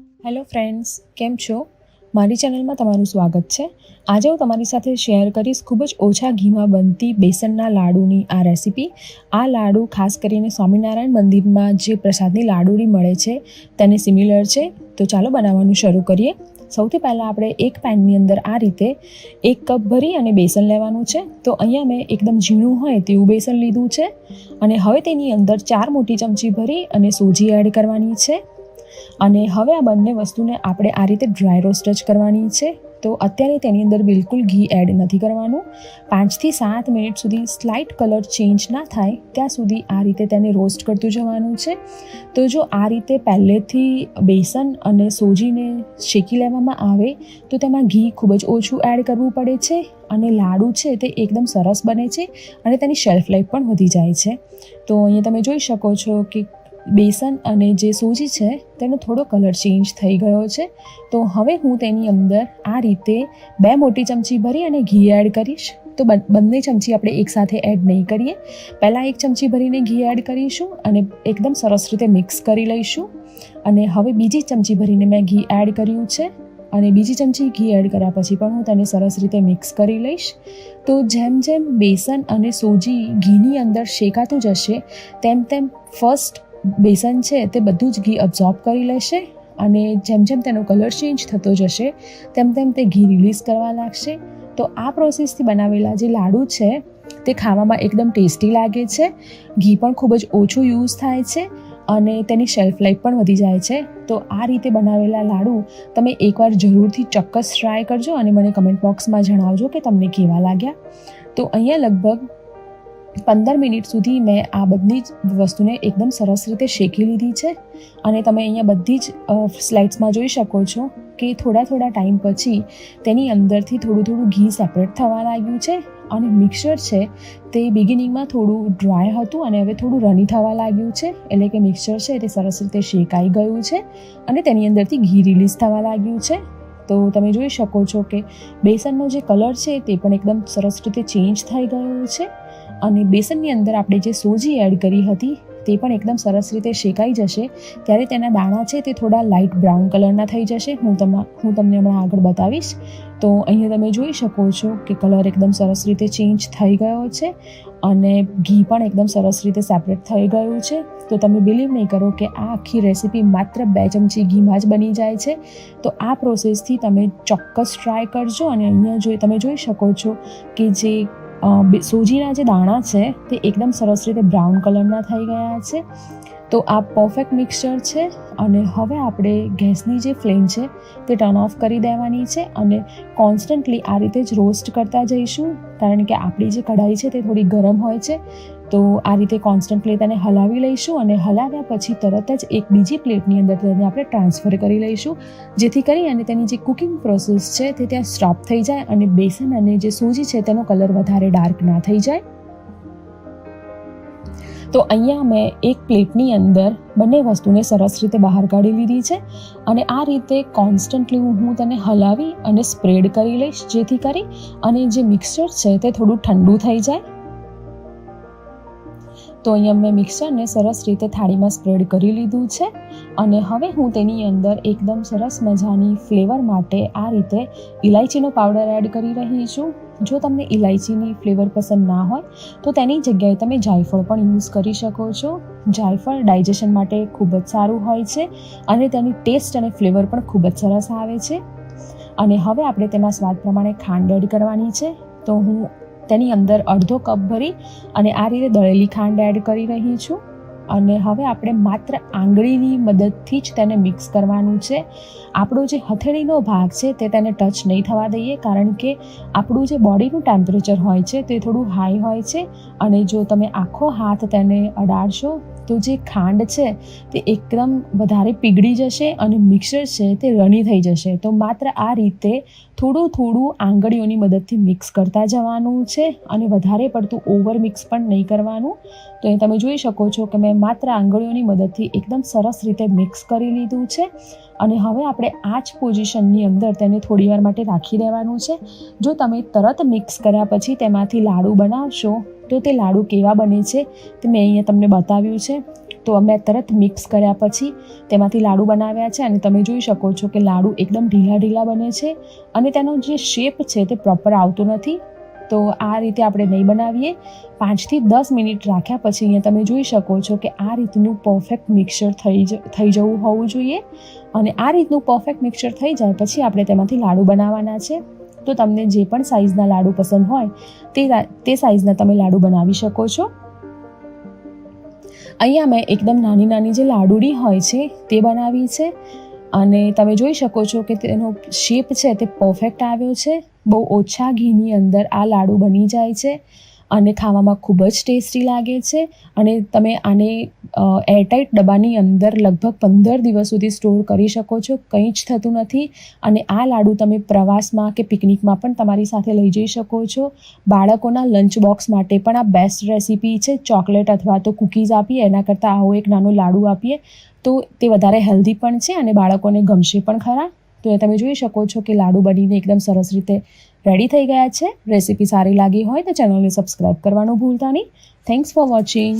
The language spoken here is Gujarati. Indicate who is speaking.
Speaker 1: હેલો ફ્રેન્ડ્સ કેમ છો? મારી ચેનલમાં તમારું સ્વાગત છે. આજે હું તમારી સાથે શેર કરીશ ખૂબ જ ઓછા ઘીમાં બનતી બેસનના લાડુની આ રેસીપી. આ લાડુ ખાસ કરીને સ્વામિનારાયણ મંદિરમાં જે પ્રસાદની લાડુડી મળે છે, તેને સિમિલર છે. તો ચાલો બનાવવાનું શરૂ કરીએ. સૌથી પહેલાં આપણે એક પેનની અંદર આ રીતે એક કપ ભરી અને બેસન લેવાનું છે. તો અહીંયા મેં એકદમ ઝીણું હોય તેવું બેસન લીધું છે. અને હવે તેની અંદર ચાર મોટી ચમચી ભરી અને સોજી એડ કરવાની છે. અને હવે આ બંને વસ્તુને આપણે આ રીતે ડ્રાય રોસ્ટ જ કરવાની છે. તો અત્યારે તેની અંદર બિલકુલ ઘી એડ નથી કરવાનું. પાંચથી સાત મિનિટ સુધી સ્લાઇટ કલર ચેન્જ ના થાય, ત્યાં સુધી આ રીતે તેને રોસ્ટ કરતું જવાનું છે. તો જો આ રીતે પહેલેથી બેસન અને સોજીને શેકી લેવામાં આવે, તો તેમાં ઘી ખૂબ જ ઓછું એડ કરવું પડે છે અને લાડુ છે તે એકદમ સરસ બને છે અને તેની શેલ્ફ લાઈફ પણ વધી જાય છે. તો અહીંયા તમે જોઈ શકો છો કે બેસન અને જે સૂજી છે, તેનો થોડો કલર ચેન્જ થઈ ગયો છે. તો હવે હું તેની અંદર આ રીતે બે મોટી ચમચી ભરી અને ઘી એડ કરીશ. તો બન- ચમચી આપણે એકસાથે એડ નહીં કરીએ. પહેલાં એક ચમચી ભરીને ઘી એડ કરીશું અને એકદમ સરસ રીતે મિક્સ કરી લઈશું. અને હવે બીજી ચમચી ભરીને મેં ઘી એડ કર્યું છે. અને બીજી ચમચી ઘી એડ કર્યા પછી પણ હું તેને સરસ રીતે મિક્સ કરી લઈશ. તો જેમ જેમ બેસન અને સોજી ઘીની અંદર શેકાતું જશે, તેમ તેમ ફર્સ્ટ બેસન છે તે બધું જ ઘી અબ્ઝોર્બ કરી લેશે અને જેમ જેમ તેનો કલર ચેન્જ થતો જશે, તેમ તેમ તે ઘી રિલીઝ કરવા લાગશે. તો આ પ્રોસેસથી બનાવેલા જે લાડુ છે, તે ખાવામાં એકદમ ટેસ્ટી લાગે છે. ઘી પણ ખૂબ જ ઓછું યુઝ થાય છે અને તેની શેલ્ફ લાઈફ પણ વધી જાય છે. તો આ રીતે બનાવેલા લાડુ તમે એકવાર જરૂરથી ચોક્કસ ટ્રાય કરજો અને મને કમેન્ટ બોક્સમાં જણાવજો કે તમને કેવા લાગ્યા. તો અહીંયા લગભગ પંદર મિનિટ સુધી મેં આ બધી જ વસ્તુને એકદમ સરસ રીતે શેકી લીધી છે. અને તમે અહીંયા બધી જ સ્લાઇડ્સમાં જોઈ શકો છો કે થોડા થોડા ટાઈમ પછી તેની અંદરથી થોડું થોડું ઘી સેપરેટ થવા લાગ્યું છે અને મિક્સર છે તે બિગિનિંગમાં થોડું ડ્રાય હતું અને હવે થોડું રની થવા લાગ્યું છે. એટલે કે મિક્સર છે તે સરસ રીતે શેકાઈ ગયું છે અને તેની અંદરથી ઘી રિલીઝ થવા લાગ્યું છે. તો તમે જોઈ શકો છો કે બેસનનો જે કલર છે તે પણ એકદમ સરસ રીતે ચેન્જ થઈ ગયો છે. અને બેસનની અંદર આપણે જે સોજી એડ કરી હતી, તે પણ એકદમ સરસ રીતે શેકાઈ જશે. ત્યારે તેના દાણા છે તે થોડા લાઇટ બ્રાઉન કલરના થઈ જશે. હું તમા, હું તમને હમણાં આગળ બતાવીશ. તો અહીંયા તમે જોઈ શકો છો કે કલર એકદમ સરસ રીતે ચેન્જ થઈ ગયો છે અને ઘી પણ એકદમ સરસ રીતે સેપરેટ થઈ ગયું છે. તો તમે બિલીવ નહીં કરો કે આ આખી રેસીપી માત્ર બે ચમચી ઘીમાં જ બની જાય છે. તો આ પ્રોસેસથી તમે ચોક્કસ ટ્રાય કરજો અને અહીંયા જોઈ તમે જોઈ શકો છો કે જે સોજીના જે દાણા છે તે એકદમ સરસ રીતે બ્રાઉન કલરના થઈ ગયા છે. તો આ પરફેક્ટ મિક્સચર છે અને હવે આપણે ગેસની જે ફ્લેમ છે તે ટર્ન ઓફ કરી દેવાની છે અને કોન્સ્ટન્ટલી આ રીતે જ રોસ્ટ કરતા જઈશું. કારણ કે આપણી જે કઢાઈ છે તે થોડી ગરમ હોય છે. તો આ રીતે કોન્સ્ટન્ટલી તેને હલાવી લઈશું અને હલાવ્યા પછી તરત જ એક બીજી પ્લેટની અંદર તેને આપણે ટ્રાન્સફર કરી લઈશું. જેથી કરી અને તેની જે કુકિંગ પ્રોસેસ છે તે ત્યાં સ્ટોપ થઈ જાય અને બેસન અને જે સૂજી છે તેનો કલર વધારે ડાર્ક ના થઈ જાય. તો અહીંયા મેં એક પ્લેટની અંદર બંને વસ્તુને સરસ રીતે બહાર કાઢી લીધી છે અને આ રીતે કોન્સ્ટન્ટલી હું તેને હલાવી અને સ્પ્રેડ કરી લઈશ. જેથી કરી અને જે મિક્સચર છે તે થોડું ઠંડુ થઈ જાય. તો અહીંયા મેં મિક્સરને સરસ રીતે થાળીમાં સ્પ્રેડ કરી લીધું છે અને હવે હું તેની અંદર એકદમ સરસ મજાની ફ્લેવર માટે આ રીતે ઇલાયચીનો પાવડર એડ કરી રહી છું. જો તમને ઇલાયચીની ફ્લેવર પસંદ ના હોય, તો તેની જગ્યાએ તમે જાયફળ પણ યુઝ કરી શકો છો. જાયફળ ડાયજેશન માટે ખૂબ જ સારું હોય છે અને તેની ટેસ્ટ અને ફ્લેવર પણ ખૂબ જ સરસ આવે છે. અને હવે આપણે તેમાં સ્વાદ પ્રમાણે ખાંડ એડ કરવાની છે. તો હું તેની અંદર અડધો કપ ભરી અને આ રીતે દળેલી ખાંડ એડ કરી રહી છું. અને હવે આપણે માત્ર આંગળીની મદદથી જ તેને મિક્સ કરવાનું છે. આપણો જે હથેળીનો ભાગ છે તે તેને ટચ નહીં થવા દઈએ કારણ કે આપણું જે બોડીનું ટેમ્પરેચર હોય છે તે થોડું હાઈ હોય છે અને જો તમે આખો હાથ તેને અડાડશો તો જે ખાંડ છે તે એકદમ વધારે પીગળી જશે અને મિક્સર છે તે રણી થઈ જશે. તો માત્ર આ રીતે થોડું થોડું આંગળીઓની મદદથી મિક્સ કરતા જવાનું છે અને વધારે પડતું ઓવર મિક્સ પણ નહીં કરવાનું. તો એ તમે જોઈ શકો છો કે મેં માત્ર આંગળીઓની મદદથી એકદમ સરસ રીતે મિક્સ કરી લીધું છે અને હવે આપણે આ જ પોઝિશનની અંદર તેને થોડીવાર માટે રાખી દેવાનું છે. જો તમે તરત મિક્સ કર્યા પછી તેમાંથી લાડુ બનાવશો તો તે લાડુ કેવા બને છે તે મેં અહીંયા તમને બતાવ્યું છે. તો અમે તરત મિક્સ કર્યા પછી તેમાંથી લાડુ બનાવ્યા છે અને તમે જોઈ શકો છો કે લાડુ એકદમ ઢીલા ઢીલા બને છે અને તેનો જે શેપ છે તે પ્રોપર આવતો નથી. તો આ રીતે આપણે નહીં બનાવીએ. પાંચથી દસ મિનિટ રાખ્યા પછી અહીંયા તમે જોઈ શકો છો કે આ રીતનું પરફેક્ટ મિક્સર થઈ જ, થઈ જવું હોવું જોઈએ. અને આ રીતનું પરફેક્ટ મિક્સર થઈ જાય પછી આપણે તેમાંથી લાડુ બનાવવાના છે. તો તમને જે પણ સાઇઝના લાડુ પસંદ હોય, તે તે સાઇઝના તમે લાડુ બનાવી શકો છો. અહીંયા મેં એકદમ નાની નાની જે લાડુડી હોય છે, તે બનાવી છે. અને તમે જોઈ શકો છો કે તેનો શેપ છે તે પરફેક્ટ આવ્યો છે. બહુ ઓછા ઘીની અંદર આ લાડુ બની જાય છે. અને ખાવામાં ખૂબ જ ટેસ્ટી લાગે છે અને તમે આને એરટાઇટ ડબ્બાની અંદર લગભગ પંદર દિવસ સુધી સ્ટોર કરી શકો છો, કંઈ જ થતું નથી અને આ લાડુ તમે પ્રવાસમાં કે પિકનિકમાં પણ તમારી સાથે લઈ જઈ શકો છો. બાળકોના લંચ બોક્સ માટે પણ આ બેસ્ટ રેસીપી છે, ચોકલેટ અથવા તો કૂકીઝ આપીએ, એના કરતાં આવો એક નાનો લાડુ આપીએ, તો તે વધારે હેલ્ધી પણ છે અને બાળકોને ગમશે પણ ખરા. તો એ તમે જોઈ શકો છો કે લાડુ બનીને એકદમ સરસ રીતે રેડી થઈ ગયા છે. રેસીપી સારી લાગી હોય તો ચેનલને સબસ્ક્રાઈબ કરવાનું ભૂલતા નહીં. Thanks for watching